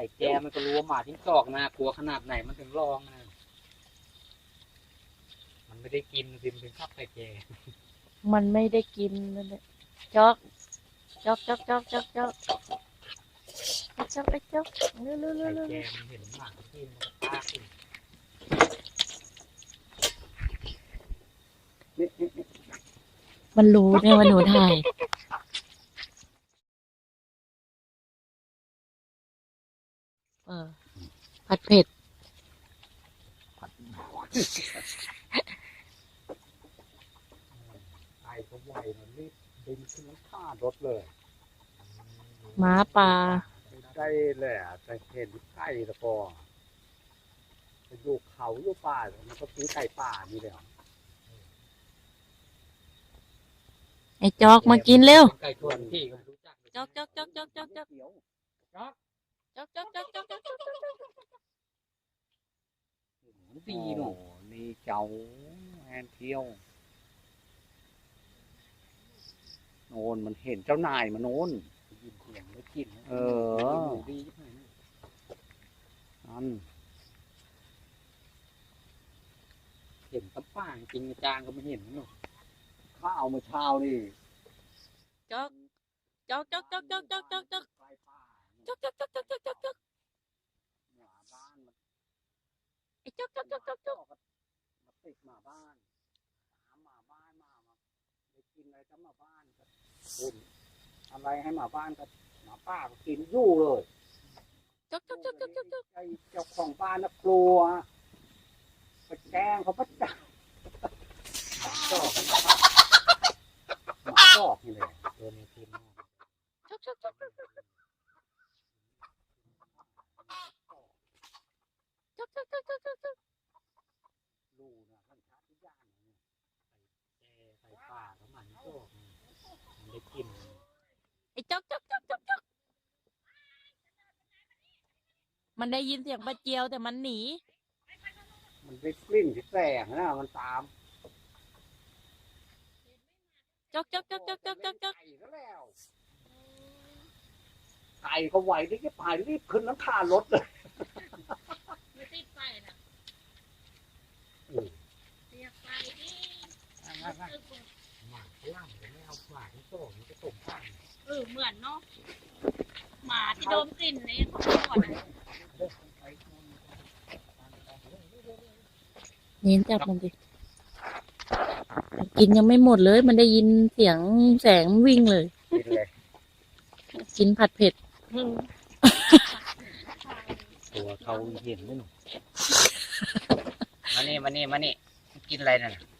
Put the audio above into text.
ส่แกมันก็รู้ว่าหมาทิ้งจอกนะกลัวขนาดไหนมันถึงลองนะมันไม่ได้กินซิมป็นข้าวใส่แกมันไม่ได้กินนั่นแหละจอกจอกจอกจอกจอกจอกไอ้จอกไอจอกเร็วเร็เร็ใส่เร็วแกเร็วมันเห็นหมากินมันก็ตาสิมันรู้เนี่ยว่าหนูถ่าย ออผัดเผ็ดไอ้ก็ไวมันรีบดึงขึ้นหลังคารถเลยหมาป่าได้เลยอะจะเห็นไก่ตะกอจะอยู่เขาอยู่ป่ามันก็ซื้อไก่ป่านี่เลยไอ้จอกมากินเร็วไก่ชวนพี่ก็ไม่รู้จักจอกจอกจอกจอกจอกจอกเดี๋ยว จอกจอกจอกจอกจอกจอกจอกจอกดีเนาะนี่เจ้าแอนเที่ยวโนนมันเห็นเจ้านายมันโนนยินเสียงแล้วกินเออดีนั่นเห็นตั้งป่างจริงจารย์ก็ไม่เห็นเนาะข้าวเมื่อเช้านี่จ๊อกจ๊อกจ๊อกจ๊อกจ๊อกจ๊อกจ๊อก จอกไฟป่าจอกจอกจอกจอกจอกจอกหมาบ้านมันไอ้จอกจอกจอกจอกจอกมาติดหมาบ้านหาหมาบ้านมามาไปกินอะไรก็หมาบ้านก็คุณอะไรให้หมาบ้านก็หมาป้าก็กินยู่เลยจอกจอกจอกจอกจอกจอกไอ้เจ้าของบ้านน่ะกลัวไปแกล้งเขาประจำหมาจ ย่างเนี่ยใส่แกใส่ป่าเขาหมันจอกมันได้กินไอ้จอกจอกจอกจอกจอกมันได้ยินเสียงปลาเจียวแต่มันหนี มันได้กลิ่นที่แสงนะมันตามจอกจอกจอกจอกจอกจอกจอกไก่ก็แล้วไก่เขาไหวที่จะพายรีบขึ้นน้ำคารถเลย ไม่ติดไฟนะ อืม เรียกไฟดิ หมาฝรั่งจะไม่เอาฝาที่โซ่มันจะตกข้าเออเหมือนเนาะหมาที่โดนกลิ่นนี่ของอะเน้นจับมันดิกินยังไม่หมดเลย มันได้ยินเสียงแสงวิ่งเลย กินเลยกินผัดเผ็ดตัวเขาเห็นไหมหนูมานี่มานี่มานี่กินอะไรน่ะ